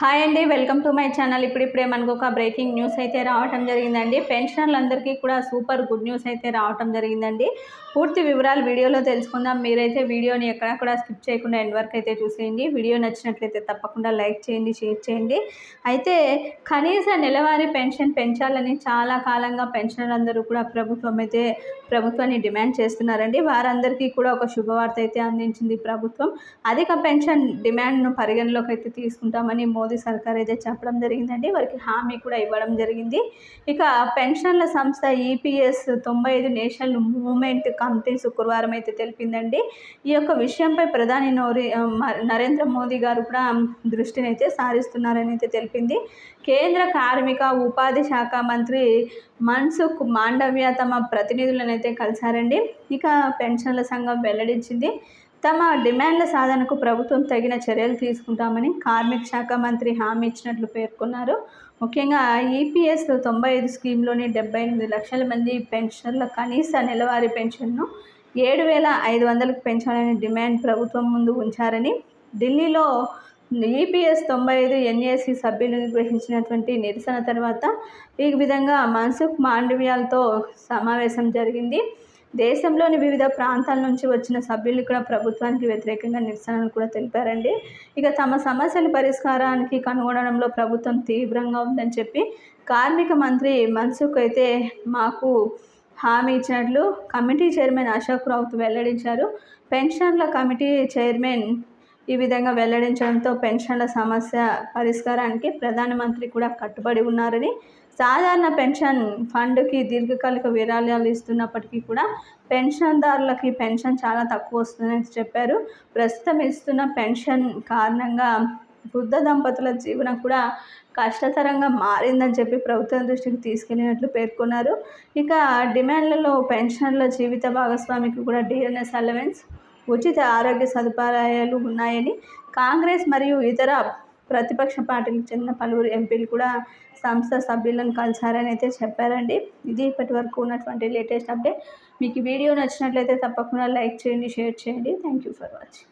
Hi అండి welcome to my channel. ఇప్పుడిప్పుడే మనకు ఒక బ్రేకింగ్ న్యూస్ అయితే రావటం జరిగిందండి. పెన్షనర్లందరికీ కూడా సూపర్ గుడ్ న్యూస్ అయితే రావటం జరిగిందండి. పూర్తి వివరాలు వీడియోలో తెలుసుకుందాం. మీరైతే వీడియోని ఎక్కడ కూడా స్కిప్ చేయకుండా ఎండ్ వరకు అయితే చూసేయండి. వీడియో నచ్చినట్లయితే తప్పకుండా లైక్ చేయండి షేర్ చేయండి. అయితే కనీస నెలవారీ పెన్షన్ పెంచాలని చాలా కాలంగా పెన్షనర్లందరూ కూడా ప్రభుత్వం అయితే ప్రభుత్వాన్ని డిమాండ్ చేస్తున్నారండి. వారందరికీ కూడా ఒక శుభవార్త అయితే అందించింది ప్రభుత్వం. అధిక పెన్షన్ డిమాండ్ను పరిగణలోకి అయితే తీసుకుంటామని మోదీ మోదీ సర్కార్ అయితే చెప్పడం జరిగిందండి. వారికి హామీ కూడా ఇవ్వడం జరిగింది. ఇక పెన్షన్ల సంస్థ ఈపీఎస్ తొంభై ఐదు నేషనల్ మూవ్మెంట్ కమిటీ శుక్రవారం అయితే తెలిపిందండి. ఈ యొక్క విషయంపై ప్రధాని నోరి నరేంద్ర మోదీ గారు కూడా దృష్టిని అయితే సారిస్తున్నారని అయితే తెలిపింది. కేంద్ర కార్మిక ఉపాధి శాఖ మంత్రి మన్సుఖ్ మాండవ్య తమ ప్రతినిధులను అయితే కలిశారండి. ఇక పెన్షన్ల సంఘం వెల్లడించింది. తమ డిమాండ్ల సాధనకు ప్రభుత్వం తగిన చర్యలు తీసుకుంటామని కార్మిక శాఖ మంత్రి హామీ ఇచ్చినట్లు పేర్కొన్నారు. ముఖ్యంగా ఈపీఎస్ తొంభై ఐదు స్కీమ్లోని డెబ్బై ఎనిమిది లక్షల మంది పెన్షన్ల కనీస నెలవారీ పెన్షన్ను ఏడు వేల ఐదు వందలకు పెంచాలని డిమాండ్ ప్రభుత్వం ముందు ఉంచారని ఢిల్లీలో ఈపీఎస్ తొంభై ఐదు ఎన్ఏసీ సభ్యులు నిర్వహించినటువంటి నిరసన తర్వాత ఈ విధంగా మన్సుఖ్ మాండవ్యాలతో సమావేశం జరిగింది. దేశంలోని వివిధ ప్రాంతాల నుంచి వచ్చిన సభ్యులు కూడా ప్రభుత్వానికి వ్యతిరేకంగా నిరసనలు కూడా తెలిపారండి. ఇక తమ సమస్యల పరిష్కారానికి కనుగొనడంలో ప్రభుత్వం తీవ్రంగా ఉందని చెప్పి కార్మిక మంత్రి మన్సుఖ్ అయితే మాకు హామీ ఇచ్చినట్లు కమిటీ చైర్మన్ అశోక్ రౌత్ వెల్లడించారు. పెన్షన్ల కమిటీ చైర్మన్ ఈ విధంగా వెల్లడించడంతో పెన్షన్ల సమస్య పరిష్కారానికి ప్రధానమంత్రి కూడా కట్టుబడి ఉన్నారని సాధారణ పెన్షన్ ఫండ్కి దీర్ఘకాలిక విరాళాలు ఇస్తున్నప్పటికీ కూడా పెన్షన్దారులకి పెన్షన్ చాలా తక్కువ వస్తుందని చెప్పారు. ప్రస్తుతం ఇస్తున్న పెన్షన్ కారణంగా వృద్ధ దంపతుల జీవనం కూడా కష్టతరంగా మారిందని చెప్పి ప్రభుత్వం దృష్టికి తీసుకెళ్ళినట్లు పేర్కొన్నారు. ఇక డిమాండ్లలో పెన్షన్ల జీవిత భాగస్వామికి కూడా డిఎన్ఎస్ అలవెన్స్ ఉచిత ఆరోగ్య సదుపాయాలు ఉన్నాయని కాంగ్రెస్ మరియు ఇతర ప్రతిపక్ష పార్టీలకు చెందిన పలువురు ఎంపీలు కూడా సంస్థ సభ్యులను కలిసారని అయితే చెప్పారండి. ఇది ఇప్పటి వరకు ఉన్నటువంటి లేటెస్ట్ అప్డేట్. మీకు వీడియో నచ్చినట్లయితే తప్పకుండా లైక్ చేయండి షేర్ చేయండి. Thank you for watching